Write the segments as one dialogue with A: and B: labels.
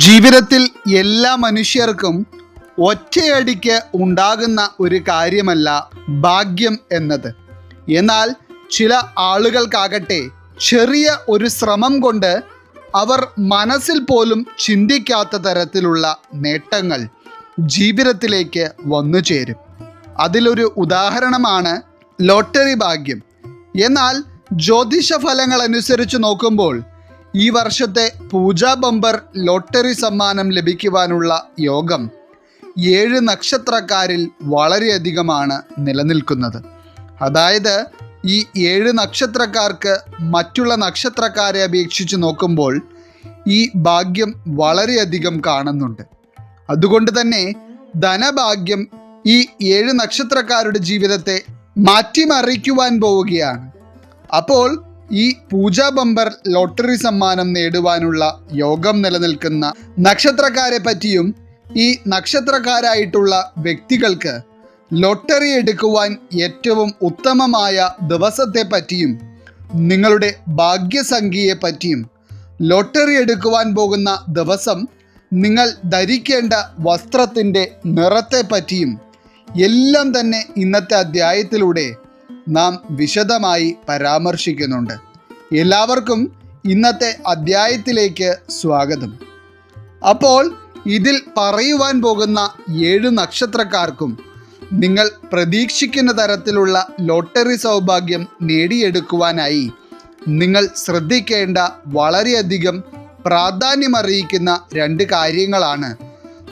A: ജീവിതത്തിൽ എല്ലാ മനുഷ്യർക്കും ഒറ്റയടിക്ക് ഉണ്ടാകുന്ന ഒരു കാര്യമല്ല ഭാഗ്യം എന്നത്. എന്നാൽ ചില ആളുകൾക്കാകട്ടെ ചെറിയ ഒരു ശ്രമം കൊണ്ട് അവർ മനസ്സിൽ പോലും ചിന്തിക്കാത്ത തരത്തിലുള്ള നേട്ടങ്ങൾ ജീവിതത്തിലേക്ക് വന്നു ചേരും. അതിലൊരു ഉദാഹരണമാണ് ലോട്ടറി ഭാഗ്യം. എന്നാൽ ജ്യോതിഷ ഫലങ്ങൾ അനുസരിച്ച് നോക്കുമ്പോൾ ഈ വർഷത്തെ പൂജാ ബമ്പർ ലോട്ടറി സമ്മാനം ലഭിക്കുവാനുള്ള യോഗം ഏഴ് നക്ഷത്രക്കാരിൽ വളരെയധികമാണ് നിലനിൽക്കുന്നത്. അതായത് ഈ ഏഴ് നക്ഷത്രക്കാർക്ക് മറ്റുള്ള നക്ഷത്രക്കാരെ അപേക്ഷിച്ച് നോക്കുമ്പോൾ ഈ ഭാഗ്യം വളരെയധികം കാണുന്നുണ്ട്. അതുകൊണ്ട് തന്നെ ധനഭാഗ്യം ഈ ഏഴ് നക്ഷത്രക്കാരുടെ ജീവിതത്തെ മാറ്റിമറിക്കുവാൻ പോവുകയാണ്. അപ്പോൾ ഈ പൂജാ ബമ്പർ ലോട്ടറി സമ്മാനം നേടുവാനുള്ള യോഗം നിലനിൽക്കുന്ന നക്ഷത്രക്കാരെ പറ്റിയും ഈ നക്ഷത്രക്കാരായിട്ടുള്ള വ്യക്തികൾക്ക് ലോട്ടറി എടുക്കുവാൻ ഏറ്റവും ഉത്തമമായ ദിവസത്തെ പറ്റിയും നിങ്ങളുടെ ഭാഗ്യസംഖ്യയെ പറ്റിയും ലോട്ടറി എടുക്കുവാൻ പോകുന്ന ദിവസം നിങ്ങൾ ധരിക്കേണ്ട വസ്ത്രത്തിന്റെ നിറത്തെ പറ്റിയും എല്ലാം തന്നെ ഇന്നത്തെ അധ്യായത്തിലൂടെ നാം വിശദമായി പരാമർശിക്കുന്നുണ്ട്. എല്ലാവർക്കും ഇന്നത്തെ അദ്ധ്യായത്തിലേക്ക് സ്വാഗതം. അപ്പോൾ ഇതിൽ പറയുവാൻ പോകുന്ന ഏഴ് നക്ഷത്രക്കാർക്കും നിങ്ങൾ പ്രതീക്ഷിക്കുന്ന തരത്തിലുള്ള ലോട്ടറി സൗഭാഗ്യം നേടിയെടുക്കുവാനായി നിങ്ങൾ ശ്രദ്ധിക്കേണ്ട വളരെയധികം പ്രാധാന്യമറിയിക്കുന്ന രണ്ട് കാര്യങ്ങളാണ്.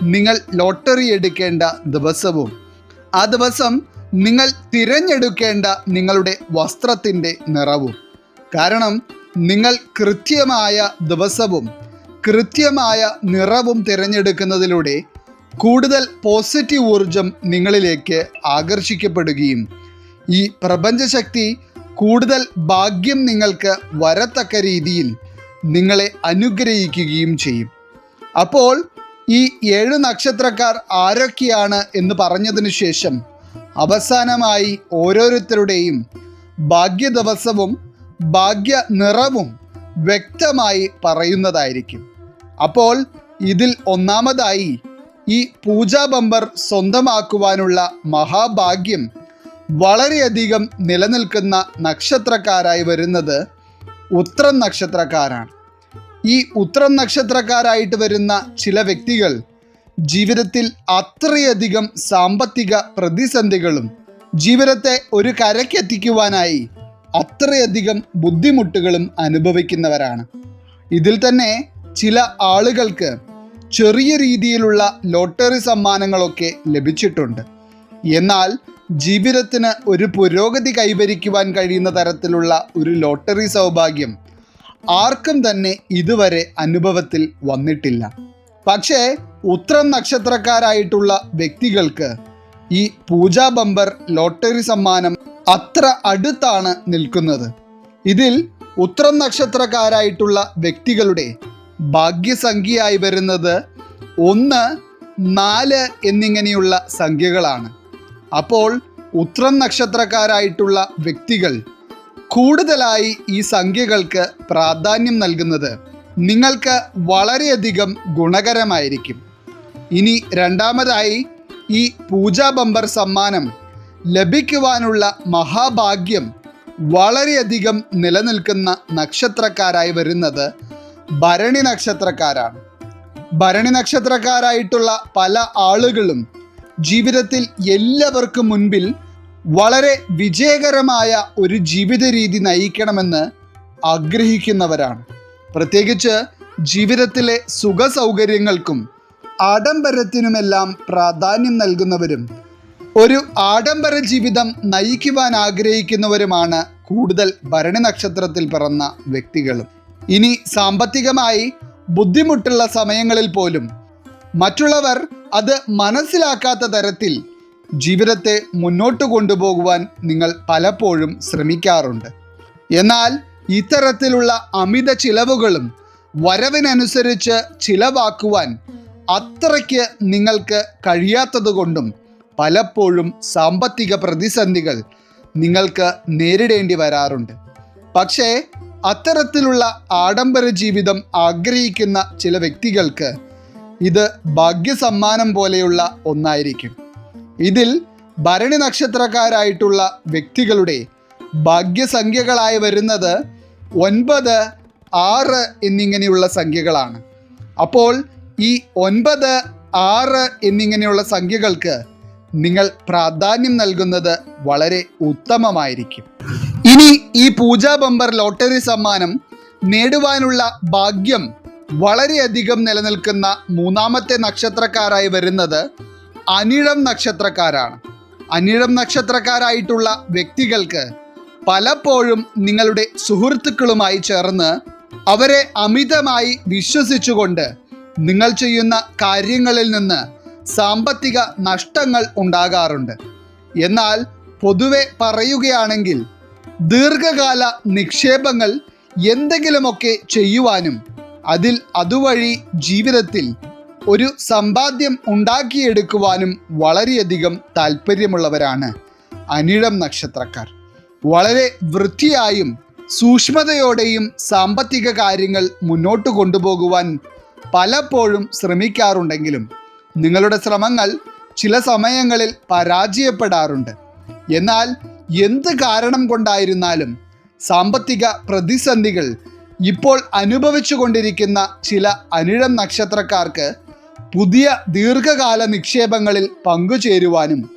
A: നിങ്ങൾ ലോട്ടറി എടുക്കേണ്ട ദിവസവും ആ ദിവസം നിങ്ങൾ തിരഞ്ഞെടുക്കേണ്ട നിങ്ങളുടെ വസ്ത്രത്തിന്റെ നിറവും. കാരണം നിങ്ങൾ കൃത്യമായ ദിവസവും കൃത്യമായ നിറവും തിരഞ്ഞെടുക്കുന്നതിലൂടെ കൂടുതൽ പോസിറ്റീവ് ഊർജം നിങ്ങളിലേക്ക് ആകർഷിക്കപ്പെടുകയും ഈ പ്രപഞ്ചശക്തി കൂടുതൽ ഭാഗ്യം നിങ്ങൾക്ക് വരത്തക്ക രീതിയിൽ നിങ്ങളെ അനുഗ്രഹിക്കുകയും ചെയ്യും. അപ്പോൾ ഈ ഏഴ് നക്ഷത്രക്കാർ ആരൊക്കെയാണ് എന്ന് പറഞ്ഞതിന് ശേഷം അവസാനമായി ഓരോരുത്തരുടെയും ഭാഗ്യ ദിവസവും ഭാഗ്യ നിറവും വ്യക്തമായി പറയുന്നതായിരിക്കും. അപ്പോൾ ഇതിൽ ഒന്നാമതായി ഈ പൂജാ ബമ്പർ സ്വന്തമാക്കുവാനുള്ള മഹാഭാഗ്യം വളരെയധികം നിലനിൽക്കുന്ന നക്ഷത്രക്കാരായി വരുന്നത് ഉത്രം നക്ഷത്രക്കാരാണ്. ഈ ഉത്രം നക്ഷത്രക്കാരായിട്ട് വരുന്ന ചില വ്യക്തികൾ ജീവിതത്തിൽ അത്രയധികം സാമ്പത്തിക പ്രതിസന്ധികളും ജീവിതത്തെ ഒരു കരക്കെത്തിക്കുവാനായി അത്രയധികം ബുദ്ധിമുട്ടുകളും അനുഭവിക്കുന്നവരാണ്. ഇതിൽ തന്നെ ചില ആളുകൾക്ക് ചെറിയ രീതിയിലുള്ള ലോട്ടറി സമ്മാനങ്ങളൊക്കെ ലഭിച്ചിട്ടുണ്ട്. എന്നാൽ ജീവിതത്തിന് ഒരു പുരോഗതി കൈവരിക്കുവാൻ കഴിയുന്ന തരത്തിലുള്ള ഒരു ലോട്ടറി സൗഭാഗ്യം ആർക്കും തന്നെ ഇതുവരെ അനുഭവത്തിൽ വന്നിട്ടില്ല. പക്ഷേ ഉത്രം നക്ഷത്രക്കാരായിട്ടുള്ള വ്യക്തികൾക്ക് ഈ പൂജാ ബമ്പർ ലോട്ടറി സമ്മാനം അത്ര അടുത്താണ് നിൽക്കുന്നത്. ഇതിൽ ഉത്രം നക്ഷത്രക്കാരായിട്ടുള്ള വ്യക്തികളുടെ ഭാഗ്യസംഖ്യയായി വരുന്നത് ഒന്ന് നാല് എന്നിങ്ങനെയുള്ള സംഖ്യകളാണ്. അപ്പോൾ ഉത്രം നക്ഷത്രക്കാരായിട്ടുള്ള വ്യക്തികൾ കൂടുതലായി ഈ സംഖ്യകൾക്ക് പ്രാധാന്യം നൽകുന്നത് നിങ്ങൾക്ക് വളരെയധികം ഗുണകരമായിരിക്കും. ഇനി രണ്ടാമതായി ഈ പൂജാ ബമ്പർ സമ്മാനം ലഭിക്കുവാനുള്ള മഹാഭാഗ്യം വളരെയധികം നിലനിൽക്കുന്ന നക്ഷത്രക്കാരായി വരുന്നത് ഭരണി നക്ഷത്രക്കാരാണ്. ഭരണി നക്ഷത്രക്കാരായിട്ടുള്ള പല ആളുകളും ജീവിതത്തിൽ എല്ലാവർക്കും മുൻപിൽ വളരെ വിജയകരമായ ഒരു ജീവിത രീതി നയിക്കണമെന്ന് ആഗ്രഹിക്കുന്നവരാണ്. പ്രത്യേകിച്ച് ജീവിതത്തിലെ സുഖ സൗകര്യങ്ങൾക്കും ആഡംബരത്തിനുമെല്ലാം പ്രാധാന്യം നൽകുന്നവരും ഒരു ആഡംബര ജീവിതം നയിക്കുവാൻ ആഗ്രഹിക്കുന്നവരുമാണ് കൂടുതൽ ഭരണി നക്ഷത്രത്തിൽ പിറന്ന വ്യക്തികളും. ഇനി സാമ്പത്തികമായി ബുദ്ധിമുട്ടുള്ള സമയങ്ങളിൽ പോലും മറ്റുള്ളവർ അത് മനസ്സിലാക്കാത്ത തരത്തിൽ ജീവിതത്തെ മുന്നോട്ട് കൊണ്ടുപോകുവാൻ നിങ്ങൾ പലപ്പോഴും ശ്രമിക്കാറുണ്ട്. എന്നാൽ ഇത്തരത്തിലുള്ള അമിത ചിലവുകളും വരവിനനുസരിച്ച് ചിലവാക്കുവാൻ അത്രയ്ക്ക് നിങ്ങൾക്ക് കഴിയാത്തതുകൊണ്ടും പലപ്പോഴും സാമ്പത്തിക പ്രതിസന്ധികൾ നിങ്ങൾക്ക് നേരിടേണ്ടി വരാറുണ്ട്. പക്ഷേ അത്തരത്തിലുള്ള ആഡംബര ജീവിതം ആഗ്രഹിക്കുന്ന ചില വ്യക്തികൾക്ക് ഇത് ഭാഗ്യസമ്മാനം പോലെയുള്ള ഒന്നായിരിക്കും. ഇതിൽ ഭരണി നക്ഷത്രക്കാരായിട്ടുള്ള വ്യക്തികളുടെ ഭാഗ്യസംഖ്യകളായി വരുന്നത് ഒൻപത് ആറ് എന്നിങ്ങനെയുള്ള സംഖ്യകളാണ്. അപ്പോൾ ഈ ഒൻപത് ആറ് എന്നിങ്ങനെയുള്ള സംഖ്യകൾക്ക് നിങ്ങൾ പ്രാധാന്യം നൽകുന്നത് വളരെ ഉത്തമമായിരിക്കും. ഇനി ഈ പൂജാ ബമ്പർ ലോട്ടറി സമ്മാനം നേടുവാനുള്ള ഭാഗ്യം വളരെയധികം നിലനിൽക്കുന്ന മൂന്നാമത്തെ നക്ഷത്രക്കാരായി വരുന്നത് അനിഴം നക്ഷത്രക്കാരാണ്. അനിഴം നക്ഷത്രക്കാരായിട്ടുള്ള വ്യക്തികൾക്ക് പലപ്പോഴും നിങ്ങളുടെ സുഹൃത്തുക്കളുമായി ചേർന്ന് അവരെ അമിതമായി വിശ്വസിച്ചുകൊണ്ട് നിങ്ങൾ ചെയ്യുന്ന കാര്യങ്ങളിൽ നിന്ന് സാമ്പത്തിക നഷ്ടങ്ങൾ ഉണ്ടാകാറുണ്ട്. എന്നാൽ പൊതുവെ പറയുകയാണെങ്കിൽ ദീർഘകാല നിക്ഷേപങ്ങൾ എന്തെങ്കിലുമൊക്കെ ചെയ്യുവാനും അതിൽ അതുവഴി ജീവിതത്തിൽ ഒരു സമ്പാദ്യം ഉണ്ടാക്കിയെടുക്കുവാനും വളരെയധികം താല്പര്യമുള്ളവരാണ് അനിഴം നക്ഷത്രക്കാർ. വളരെ വൃത്തിയായും സൂക്ഷ്മതയോടെയും സാമ്പത്തിക കാര്യങ്ങൾ മുന്നോട്ട് കൊണ്ടുപോകുവാൻ പലപ്പോഴും ശ്രമിക്കാറുണ്ടെങ്കിലും നിങ്ങളുടെ ശ്രമങ്ങൾ ചില സമയങ്ങളിൽ പരാജയപ്പെടാറുണ്ട്. എന്നാൽ എന്ത് കാരണം കൊണ്ടായിരുന്നാലും സാമ്പത്തിക പ്രതിസന്ധികൾ ഇപ്പോൾ അനുഭവിച്ചു കൊണ്ടിരിക്കുന്ന ചില അനിഴം നക്ഷത്രക്കാർക്ക് പുതിയ ദീർഘകാല നിക്ഷേപങ്ങളിൽ പങ്കുചേരുവാനും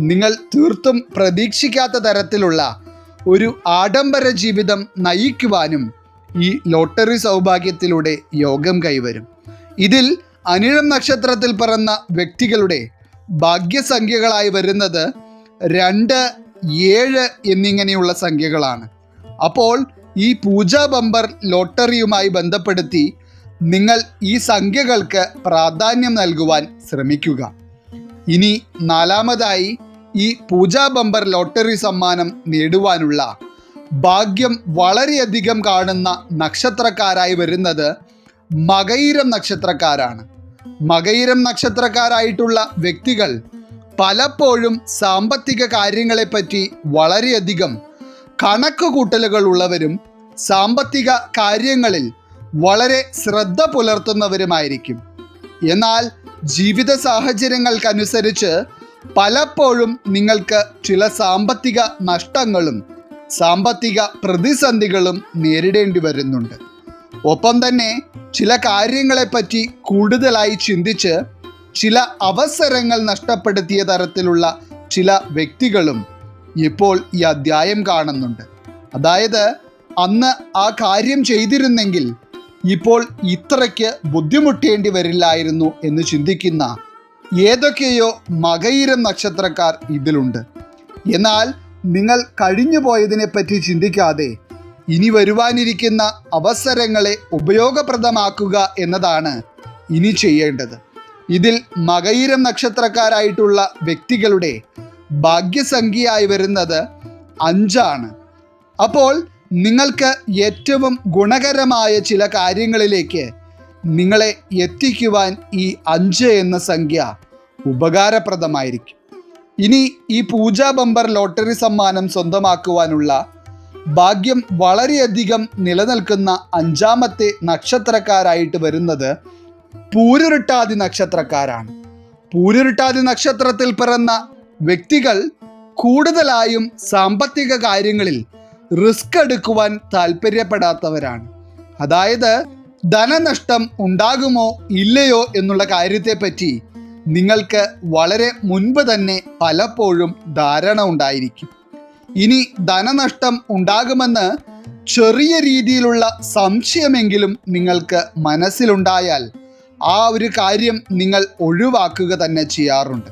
A: നിങ്ങൾ തീർത്തും പ്രതീക്ഷിക്കാത്ത തരത്തിലുള്ള ഒരു ആഡംബര ജീവിതം നയിക്കുവാനും ഈ ലോട്ടറി സൗഭാഗ്യത്തിലൂടെ യോഗം കൈവരും. ഇതിൽ അനിഴം നക്ഷത്രത്തിൽ പിറന്ന വ്യക്തികളുടെ ഭാഗ്യസംഖ്യകളായി വരുന്നത് രണ്ട് ഏഴ് എന്നിങ്ങനെയുള്ള സംഖ്യകളാണ്. അപ്പോൾ ഈ പൂജാ ബമ്പർ ലോട്ടറിയുമായി ബന്ധപ്പെടുത്തി നിങ്ങൾ ഈ സംഖ്യകൾക്ക് പ്രാധാന്യം നൽകുവാൻ ശ്രമിക്കുക. ഇനി നാലാമതായി ഈ പൂജാ ബമ്പർ ലോട്ടറി സമ്മാനം നേടുവാനുള്ള ഭാഗ്യം വളരെയധികം കാണുന്ന നക്ഷത്രക്കാരായി വരുന്നത് മകയിരം നക്ഷത്രക്കാരാണ്. മകയിരം നക്ഷത്രക്കാരായിട്ടുള്ള വ്യക്തികൾ പലപ്പോഴും സാമ്പത്തിക കാര്യങ്ങളെപ്പറ്റി വളരെയധികം കണക്ക് കൂട്ടലുകൾ ഉള്ളവരും സാമ്പത്തിക കാര്യങ്ങളിൽ വളരെ ശ്രദ്ധ പുലർത്തുന്നവരുമായിരിക്കും. എന്നാൽ ജീവിത സാഹചര്യങ്ങൾക്കനുസരിച്ച് പലപ്പോഴും നിങ്ങൾക്ക് ചില സാമ്പത്തിക നഷ്ടങ്ങളും സാമ്പത്തിക പ്രതിസന്ധികളും നേരിടേണ്ടി വരുന്നുണ്ട്. ഒപ്പം തന്നെ ചില കാര്യങ്ങളെപ്പറ്റി കൂടുതലായി ചിന്തിച്ച് ചില അവസരങ്ങൾ നഷ്ടപ്പെടുത്തിയ തരത്തിലുള്ള ചില വ്യക്തികളും ഇപ്പോൾ ഈ അധ്യായം കാണുന്നുണ്ട്. അതായത് അന്ന് ആ കാര്യം ചെയ്തിരുന്നെങ്കിൽ ഇപ്പോൾ ഇത്രയ്ക്ക് ബുദ്ധിമുട്ടേണ്ടി വരില്ലായിരുന്നു എന്ന് ചിന്തിക്കുന്ന ഏതൊക്കെയോ മകയിരം നക്ഷത്രക്കാർ ഇതിലുണ്ട്. എന്നാൽ നിങ്ങൾ കഴിഞ്ഞു പോയതിനെപ്പറ്റി ചിന്തിക്കാതെ ഇനി വരുവാനിരിക്കുന്ന അവസരങ്ങളെ ഉപയോഗപ്രദമാക്കുക എന്നതാണ് ഇനി ചെയ്യേണ്ടത്. ഇതിൽ മകയിരം നക്ഷത്രക്കാരായിട്ടുള്ള വ്യക്തികളുടെ ഭാഗ്യസംഖ്യയായി വരുന്നത് അഞ്ചാണ്. അപ്പോൾ നിങ്ങൾക്ക് ഏറ്റവും ഗുണകരമായ ചില കാര്യങ്ങളിലേക്ക് നിങ്ങളെ എത്തിക്കുവാൻ ഈ അഞ്ച് എന്ന സംഖ്യ ഉപകാരപ്രദമായിരിക്കും. ഇനി ഈ പൂജാ ബമ്പർ ലോട്ടറി സമ്മാനം സ്വന്തമാക്കുവാനുള്ള ഭാഗ്യം വളരെയധികം നിലനിൽക്കുന്ന അഞ്ചാമത്തെ നക്ഷത്രക്കാരായിട്ട് വരുന്നത് പൂരുരുട്ടാതി നക്ഷത്രക്കാരാണ്. പൂരുരുട്ടാതി നക്ഷത്രത്തിൽ പിറന്ന വ്യക്തികൾ കൂടുതലായും സാമ്പത്തിക കാര്യങ്ങളിൽ റിസ്ക് എടുക്കുവാൻ താല്പര്യപ്പെടാത്തവരാണ് അതായത് ധനനഷ്ടം ഉണ്ടാകുമോ ഇല്ലയോ എന്നുള്ള കാര്യത്തെപ്പറ്റി നിങ്ങൾക്ക് വളരെ മുൻപ് തന്നെ പലപ്പോഴും ധാരണ ഉണ്ടായിരിക്കും. ഇനി ധനനഷ്ടം ഉണ്ടാകുമെന്ന് ചെറിയ രീതിയിലുള്ള സംശയമെങ്കിലും നിങ്ങൾക്ക് മനസ്സിലുണ്ടായാൽ ആ ഒരു കാര്യം നിങ്ങൾ ഒഴിവാക്കുക തന്നെ ചെയ്യാറുണ്ട്.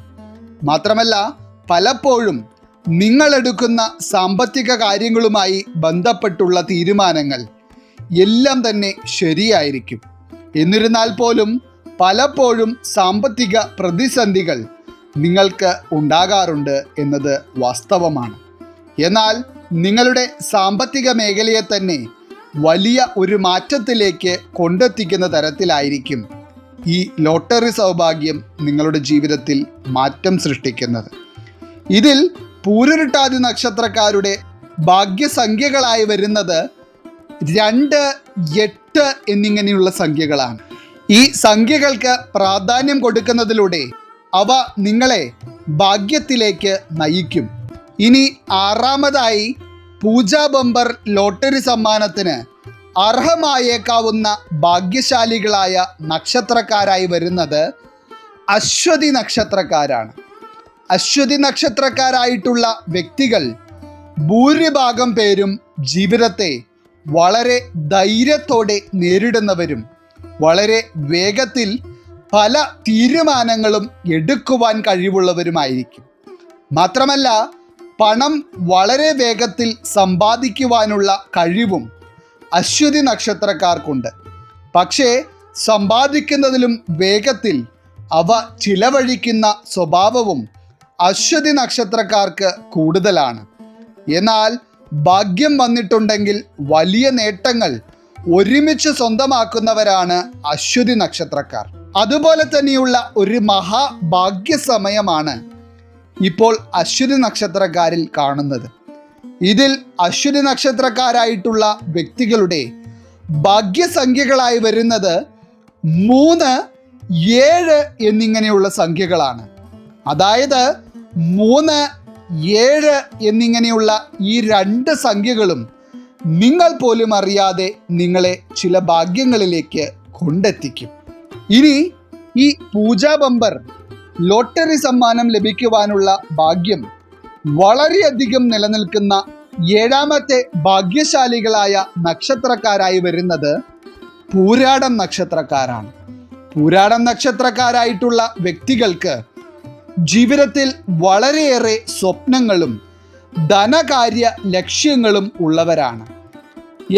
A: മാത്രമല്ല പലപ്പോഴും നിങ്ങളെടുക്കുന്ന സാമ്പത്തിക കാര്യങ്ങളുമായി ബന്ധപ്പെട്ടുള്ള തീരുമാനങ്ങൾ എല്ലാം തന്നെ ശരിയായിരിക്കും. എന്നിരുന്നാൽ പോലും പലപ്പോഴും സാമ്പത്തിക പ്രതിസന്ധികൾ നിങ്ങൾക്ക് ഉണ്ടാകാറുണ്ട് എന്നത് വാസ്തവമാണ്. എന്നാൽ നിങ്ങളുടെ സാമ്പത്തിക മേഖലയെ തന്നെ വലിയ ഒരു മാറ്റത്തിലേക്ക് കൊണ്ടെത്തിക്കുന്ന തരത്തിലായിരിക്കും ഈ ലോട്ടറി സൗഭാഗ്യം നിങ്ങളുടെ ജീവിതത്തിൽ മാറ്റം സൃഷ്ടിക്കുന്നത്. ഇതിൽ പൂരുരുട്ടാതി നക്ഷത്രക്കാരുടെ ഭാഗ്യസംഖ്യകളായി വരുന്നത് രണ്ട് എട്ട് എന്നിങ്ങനെയുള്ള സംഖ്യകളാണ്. ഈ സംഖ്യകൾക്ക് പ്രാധാന്യം കൊടുക്കുന്നതിലൂടെ അവ നിങ്ങളെ ഭാഗ്യത്തിലേക്ക് നയിക്കും. ഇനി ആറാമതായി പൂജാ ബമ്പർ ലോട്ടറി സമ്മാനത്തിന് അർഹമായേക്കാവുന്ന ഭാഗ്യശാലികളായ നക്ഷത്രക്കാരായി വരുന്നത് അശ്വതി നക്ഷത്രക്കാരാണ്. അശ്വതി നക്ഷത്രക്കാരായിട്ടുള്ള വ്യക്തികൾ ഭൂരിഭാഗം പേരും ജീവിതത്തെ വളരെ ധൈര്യത്തോടെ നേരിടുന്നവരും വളരെ വേഗത്തിൽ പല തീരുമാനങ്ങളും എടുക്കുവാൻ കഴിവുള്ളവരുമായിരിക്കും. മാത്രമല്ല പണം വളരെ വേഗത്തിൽ സമ്പാദിക്കുവാനുള്ള കഴിവും അശ്വതി നക്ഷത്രക്കാർക്കുണ്ട്. പക്ഷേ സമ്പാദിക്കുന്നതിലും വേഗത്തിൽ അവ ചിലവഴിക്കുന്ന സ്വഭാവവും അശ്വതി നക്ഷത്രക്കാർക്ക് കൂടുതലാണ്. എന്നാൽ ഭാഗ്യം വന്നിട്ടുണ്ടെങ്കിൽ വലിയ നേട്ടങ്ങൾ ഒരുമിച്ച് സ്വന്തമാക്കുന്നവരാണ് അശ്വതി നക്ഷത്രക്കാർ. അതുപോലെ തന്നെയുള്ള ഒരു മഹാഭാഗ്യ സമയമാണ് ഇപ്പോൾ അശ്വതി നക്ഷത്രക്കാരിൽ കാണുന്നത്. ഇതിൽ അശ്വതി നക്ഷത്രക്കാരായിട്ടുള്ള വ്യക്തികളുടെ ഭാഗ്യസംഖ്യകളായി വരുന്നത് മൂന്ന് ഏഴ് എന്നിങ്ങനെയുള്ള സംഖ്യകളാണ്. അതായത് മൂന്ന് ഏഴ് എന്നിങ്ങനെയുള്ള ഈ രണ്ട് സംഖ്യകളും നിങ്ങൾ പോലും അറിയാതെ നിങ്ങളെ ചില ഭാഗ്യങ്ങളിലേക്ക് കൊണ്ടെത്തിക്കും. ഇനി ഈ പൂജാ ബമ്പർ ലോട്ടറി സമ്മാനം ലഭിക്കുവാനുള്ള ഭാഗ്യം വളരെയധികം നിലനിൽക്കുന്ന ഏഴാമത്തെ ഭാഗ്യശാലികളായ നക്ഷത്രക്കാരായി വരുന്നത് പൂരാടം നക്ഷത്രക്കാരാണ്. പൂരാടം നക്ഷത്രക്കാരായിട്ടുള്ള വ്യക്തികൾക്ക് ജീവിതത്തിൽ വളരെയേറെ സ്വപ്നങ്ങളും ധനകാര്യ ലക്ഷ്യങ്ങളും ഉള്ളവരാണ്.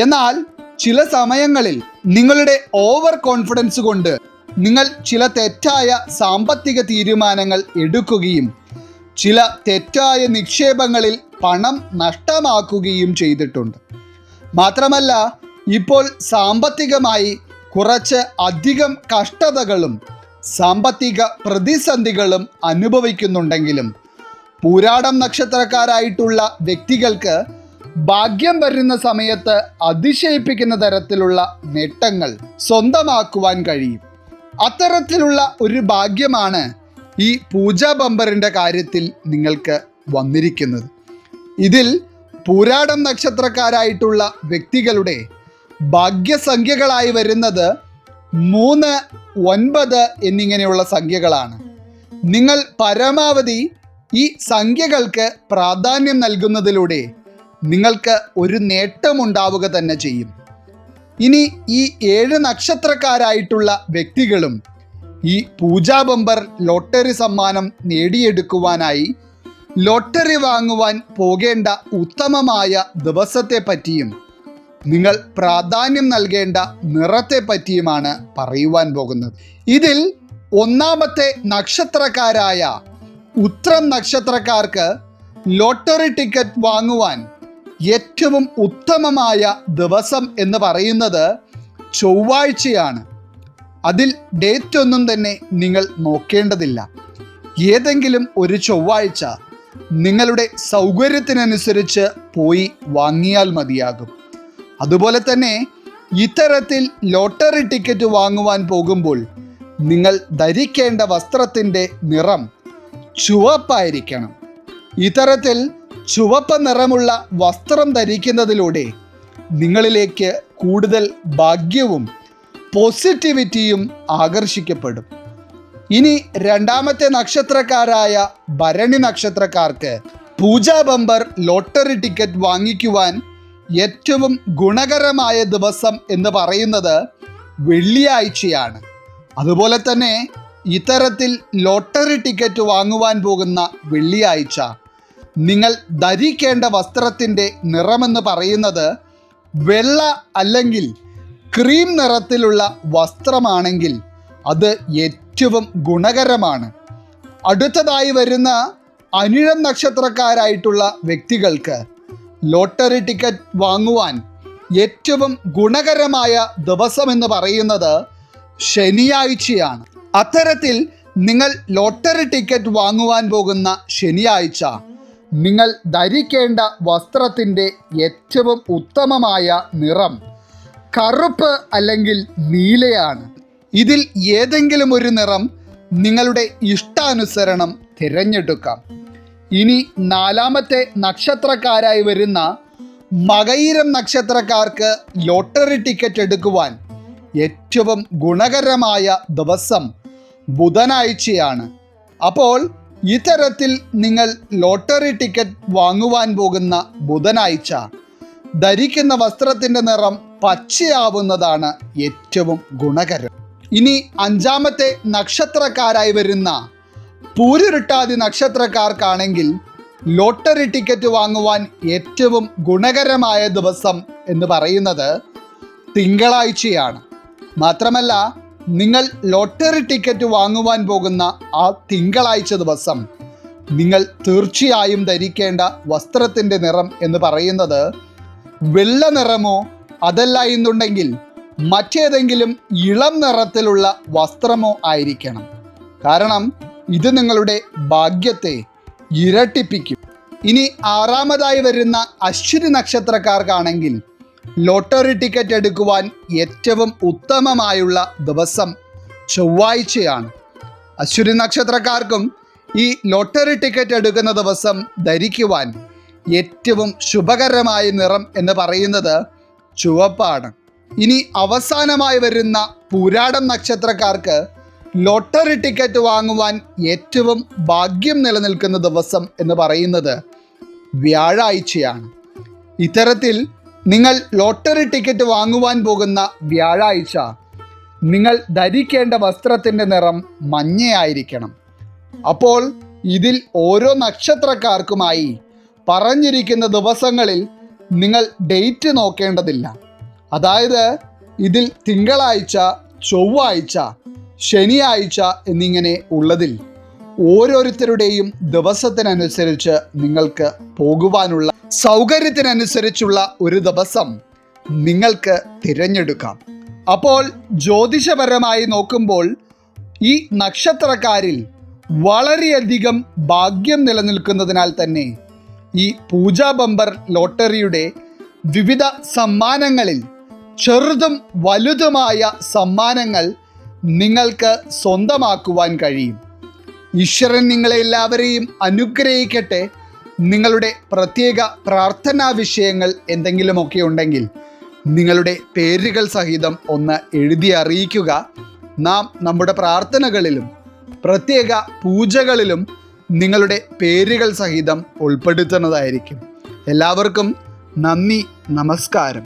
A: എന്നാൽ ചില സമയങ്ങളിൽ നിങ്ങളുടെ ഓവർ കോൺഫിഡൻസ് കൊണ്ട് നിങ്ങൾ ചില തെറ്റായ സാമ്പത്തിക തീരുമാനങ്ങൾ എടുക്കുകയും ചില തെറ്റായ നിക്ഷേപങ്ങളിൽ പണം നഷ്ടമാക്കുകയും ചെയ്തിട്ടുണ്ട്. മാത്രമല്ല ഇപ്പോൾ സാമ്പത്തികമായി കുറച്ച് അധികം കഷ്ടതകളും സാമ്പത്തിക പ്രതിസന്ധികളും അനുഭവിക്കുന്നുണ്ടെങ്കിലും പൂരാടം നക്ഷത്രക്കാരായിട്ടുള്ള വ്യക്തികൾക്ക് ഭാഗ്യം വരുന്ന സമയത്ത് അതിശയിപ്പിക്കുന്ന തരത്തിലുള്ള നേട്ടങ്ങൾ സ്വന്തമാക്കുവാൻ കഴിയും. അത്തരത്തിലുള്ള ഒരു ഭാഗ്യമാണ് ഈ പൂജാ ബമ്പറിന്റെ കാര്യത്തിൽ നിങ്ങൾക്ക് വന്നിരിക്കുന്നത്. ഇതിൽ പൂരാടം നക്ഷത്രക്കാരായിട്ടുള്ള വ്യക്തികളുടെ ഭാഗ്യസംഖ്യകളായി വരുന്നത് മൂന്ന് ഒൻപത് എന്നിങ്ങനെയുള്ള സംഖ്യകളാണ്. നിങ്ങൾ പരമാവധി ഈ സംഖ്യകൾക്ക് പ്രാധാന്യം നൽകുന്നതിലൂടെ നിങ്ങൾക്ക് ഒരു നേട്ടമുണ്ടാവുക തന്നെ ചെയ്യും. ഇനി ഈ ഏഴ് നക്ഷത്രക്കാരായിട്ടുള്ള വ്യക്തികളും ഈ പൂജാ ബമ്പർ ലോട്ടറി സമ്മാനം നേടിയെടുക്കുവാനായി ലോട്ടറി വാങ്ങുവാൻ പോകേണ്ട ഉത്തമമായ ദിവസത്തെ പറ്റിയും നിങ്ങൾ പ്രാധാന്യം നൽകേണ്ട നിറത്തെ പറ്റിയുമാണ് പറയുവാൻ പോകുന്നത്. ഇതിൽ ഒന്നാമത്തെ നക്ഷത്രക്കാരായ ഉത്രം നക്ഷത്രക്കാർക്ക് ലോട്ടറി ടിക്കറ്റ് വാങ്ങുവാൻ ഏറ്റവും ഉത്തമമായ ദിവസം എന്ന് പറയുന്നത് ചൊവ്വാഴ്ചയാണ്. അതിൽ ഡേറ്റ് ഒന്നും തന്നെ നിങ്ങൾ നോക്കേണ്ടതില്ല. ഏതെങ്കിലും ഒരു ചൊവ്വാഴ്ച നിങ്ങളുടെ സൗകര്യത്തിനനുസരിച്ച് പോയി വാങ്ങിയാൽ മതിയാകും. അതുപോലെ തന്നെ ഇത്തരത്തിൽ ലോട്ടറി ടിക്കറ്റ് വാങ്ങുവാൻ പോകുമ്പോൾ നിങ്ങൾ ധരിക്കേണ്ട വസ്ത്രത്തിന്റെ നിറം ചുവപ്പായിരിക്കണം. ഇത്തരത്തിൽ ചുവപ്പ് നിറമുള്ള വസ്ത്രം ധരിക്കുന്നതിലൂടെ നിങ്ങളിലേക്ക് കൂടുതൽ ഭാഗ്യവും പോസിറ്റിവിറ്റിയും ആകർഷിക്കപ്പെടും. ഇനി രണ്ടാമത്തെ നക്ഷത്രക്കാരായ ഭരണി നക്ഷത്രക്കാർക്ക് പൂജാ ബമ്പർ ലോട്ടറി ടിക്കറ്റ് വാങ്ങിക്കുവാൻ ഏറ്റവും ഗുണകരമായ ദിവസം എന്ന് പറയുന്നത് വെള്ളിയാഴ്ചയാണ്. അതുപോലെ തന്നെ ഇത്തരത്തിൽ ലോട്ടറി ടിക്കറ്റ് വാങ്ങുവാൻ പോകുന്ന വെള്ളിയാഴ്ച. നിങ്ങൾ ധരിക്കേണ്ട വസ്ത്രത്തിന്റെ നിറമെന്ന് പറയുന്നത് വെള്ള അല്ലെങ്കിൽ ക്രീം നിറത്തിലുള്ള വസ്ത്രമാണെങ്കിൽ അത് ഏറ്റവും ഗുണകരമാണ്. അടുത്തതായി വരുന്ന അനിഴം നക്ഷത്രക്കാരായിട്ടുള്ള വ്യക്തികൾക്ക് ലോട്ടറി ടിക്കറ്റ് വാങ്ങുവാൻ ഏറ്റവും ഗുണകരമായ ദിവസം എന്ന് പറയുന്നത് ശനിയാഴ്ചയാണ്. അത്തരത്തിൽ നിങ്ങൾ ലോട്ടറി ടിക്കറ്റ് വാങ്ങുവാൻ പോകുന്ന ശനിയാഴ്ച നിങ്ങൾ ധരിക്കേണ്ട വസ്ത്രത്തിന്റെ ഏറ്റവും ഉത്തമമായ നിറം കറുപ്പ് അല്ലെങ്കിൽ നീലയാണ്. ഇതിൽ ഏതെങ്കിലും ഒരു നിറം നിങ്ങളുടെ ഇഷ്ടാനുസരണം തിരഞ്ഞെടുക്കാം. ഇനി നാലാമത്തെ നക്ഷത്രക്കാരായി വരുന്ന മകയിരം നക്ഷത്രക്കാർക്ക് ലോട്ടറി ടിക്കറ്റ് എടുക്കുവാൻ ഏറ്റവും ഗുണകരമായ ദിവസം ബുധനാഴ്ചയാണ്. അപ്പോൾ ഇത്തരത്തിൽ നിങ്ങൾ ലോട്ടറി ടിക്കറ്റ് വാങ്ങുവാൻ പോകുന്ന ബുധനാഴ്ച. ധരിക്കുന്ന വസ്ത്രത്തിന്റെ നിറം പച്ചയാവുന്നതാണ് ഏറ്റവും ഗുണകരം. ഇനി അഞ്ചാമത്തെ നക്ഷത്രക്കാരായി വരുന്ന പൂരുരുട്ടാതി നക്ഷത്രക്കാർക്കാണെങ്കിൽ ലോട്ടറി ടിക്കറ്റ് വാങ്ങുവാൻ ഏറ്റവും ഗുണകരമായ ദിവസം എന്ന് പറയുന്നത് തിങ്കളാഴ്ചയാണ്. മാത്രമല്ല നിങ്ങൾ ലോട്ടറി ടിക്കറ്റ് വാങ്ങുവാൻ പോകുന്ന ആ തിങ്കളാഴ്ച ദിവസം നിങ്ങൾ തീർച്ചയായും ധരിക്കേണ്ട വസ്ത്രത്തിന്റെ നിറം എന്ന് പറയുന്നത് വെള്ള നിറമോ അതല്ല എന്നുണ്ടെങ്കിൽ മറ്റേതെങ്കിലും ഇളം നിറത്തിലുള്ള വസ്ത്രമോ ആയിരിക്കണം. കാരണം ഇത് നിങ്ങളുടെ ഭാഗ്യത്തെ ഇരട്ടിപ്പിക്കും. ഇനി ആറാമതായി വരുന്ന അശ്വിനി നക്ഷത്രക്കാർക്കാണെങ്കിൽ ലോട്ടറി ടിക്കറ്റ് എടുക്കുവാൻ ഏറ്റവും ഉത്തമമായുള്ള ദിവസം ചൊവ്വാഴ്ചയാണ്. അശ്വിനി നക്ഷത്രക്കാർക്കും ഈ ലോട്ടറി ടിക്കറ്റ് എടുക്കുന്ന ദിവസം ധരിക്കുവാൻ ഏറ്റവും ശുഭകരമായ നിറം എന്ന് പറയുന്നത് ചുവപ്പാണ്. ഇനി അവസാനമായി വരുന്ന പൂരാടം നക്ഷത്രക്കാർക്ക് ലോട്ടറി ടിക്കറ്റ് വാങ്ങുവാൻ ഏറ്റവും ഭാഗ്യം നിലനിൽക്കുന്ന ദിവസം എന്ന് പറയുന്നത് വ്യാഴാഴ്ചയാണ്. ഇത്തരത്തിൽ നിങ്ങൾ ലോട്ടറി ടിക്കറ്റ് വാങ്ങുവാൻ പോകുന്ന വ്യാഴാഴ്ച നിങ്ങൾ ധരിക്കേണ്ട വസ്ത്രത്തിന്റെ നിറം മഞ്ഞയായിരിക്കണം. അപ്പോൾ ഇതിൽ ഓരോ നക്ഷത്രക്കാർക്കുമായി പറഞ്ഞിരിക്കുന്ന ദിവസങ്ങളിൽ നിങ്ങൾ ഡേറ്റ് നോക്കേണ്ടതില്ല. അതായത് ഇതിൽ തിങ്കളാഴ്ച ചൊവ്വാഴ്ച ശനിയാഴ്ച എന്നിങ്ങനെ ഉള്ളതിൽ ഓരോരുത്തരുടെയും ദിവസത്തിനനുസരിച്ച് നിങ്ങൾക്ക് പോകുവാനുള്ള സൗകര്യത്തിനനുസരിച്ചുള്ള ഒരു ദിവസം നിങ്ങൾക്ക് തിരഞ്ഞെടുക്കാം. അപ്പോൾ ജ്യോതിഷപരമായി നോക്കുമ്പോൾ ഈ നക്ഷത്രക്കാരിൽ വളരെയധികം ഭാഗ്യം നിലനിൽക്കുന്നതിനാൽ തന്നെ ഈ പൂജാ ബമ്പർ ലോട്ടറിയുടെ വിവിധ സമ്മാനങ്ങളിൽ ചെറുതും വലുതുമായ സമ്മാനങ്ങൾ നിങ്ങൾക്ക് സ്വന്തമാക്കുവാൻ കഴിയും. ഈശ്വരൻ നിങ്ങളെ എല്ലാവരെയും അനുഗ്രഹിക്കട്ടെ. നിങ്ങളുടെ പ്രത്യേക പ്രാർത്ഥനാ വിഷയങ്ങൾ എന്തെങ്കിലുമൊക്കെ ഉണ്ടെങ്കിൽ നിങ്ങളുടെ പേരുകൾ സഹിതം ഒന്ന് എഴുതി അറിയിക്കുക. നാം നമ്മുടെ പ്രാർത്ഥനകളിലും പ്രത്യേക പൂജകളിലും നിങ്ങളുടെ പേരുകൾ സഹിതം ഉൾപ്പെടുത്തുന്നതായിരിക്കും. എല്ലാവർക്കും നന്ദി നമസ്കാരം.